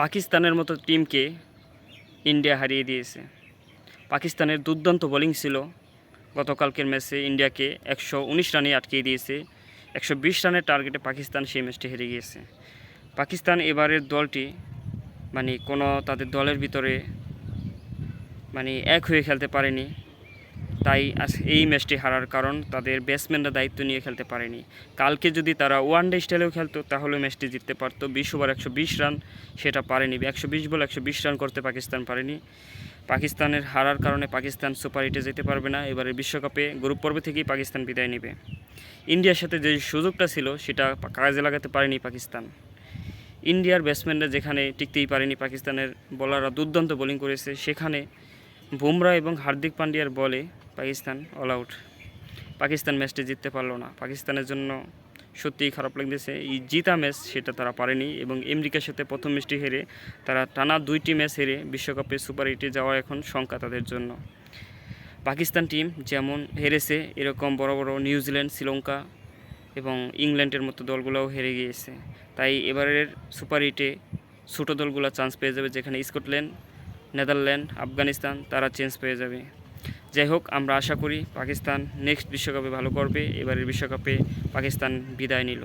পাকিস্তানের মতো টিমকে ইন্ডিয়া হারিয়ে দিয়েছে। পাকিস্তানের দুর্দান্ত বোলিং ছিল। গতকালকের ম্যাচে ইন্ডিয়াকে একশো উনিশ রানে আটকিয়ে দিয়েছে। একশো বিশ রানের টার্গেটে পাকিস্তান সেই ম্যাচটি হেরে গিয়েছে। পাকিস্তান এবারের দলটি মানে কোনো তাদের দলের ভিতরে মানে এক হয়ে খেলতে পারেনি। তাই এই ম্যাচটি হারার কারণ তাদের ব্যাটসম্যানরা দায়িত্ব নিয়ে খেলতে পারেনি। কালকে যদি তারা ওয়ান ডে স্টাইলেও খেলতো তাহলে ম্যাচটি জিততে পারতো। বিশ ওভার একশো বিশ রান, সেটা পারেনি। একশো বিশ বল একশো বিশ রান করতে পাকিস্তান পারেনি। পাকিস্তানের হারার কারণে পাকিস্তান সুপার এইটে যেতে পারবে না। এবারে বিশ্বকাপে গ্রুপ পর্বে থেকেই পাকিস্তান বিদায় নেবে। ইন্ডিয়ার সাথে যে সুযোগটা ছিল, সেটা কাজে লাগাতে পারেনি পাকিস্তান। ইন্ডিয়ার ব্যাটসম্যানরা যেখানে টিকতেই পারেনি পাকিস্তানের বোলাররা দুর্দান্ত বোলিং করেছে। সেখানে বুমরা এবং হার্দিক পান্ডিয়ার বলে পাকিস্তান অল আউট পাকিস্তান ম্যাচটি জিততে পারল না। পাকিস্তানের জন্য সত্যিই খারাপ লাগতেছে। এই জিতা ম্যাচ সেটা তারা পারেনি এবং আমেরিকার সাথে প্রথম ম্যাচটি হেরে তারা টানা দুইটি ম্যাচ হেরে বিশ্বকাপে সুপার এইটে যাওয়া এখন শঙ্কা তাদের জন্য। পাকিস্তান টিম যেমন হেরেছে, এরকম বড় বড় নিউজিল্যান্ড শ্রীলঙ্কা এবং ইংল্যান্ডের মতো দলগুলোও হেরে গিয়েছে। তাই এবারের সুপার এইটে ছোটো দলগুলো চান্স পেয়ে যাবে যেখানে স্কটল্যান্ড নেদারল্যান্ড আফগানিস্তান তারা চেঞ্জ পেয়ে যাবে। যাই হোক, আমরা আশা করি পাকিস্তান নেক্সট বিশ্বকাপে ভালো করবে। এবারের বিশ্বকাপে পাকিস্তান বিদায় নিল।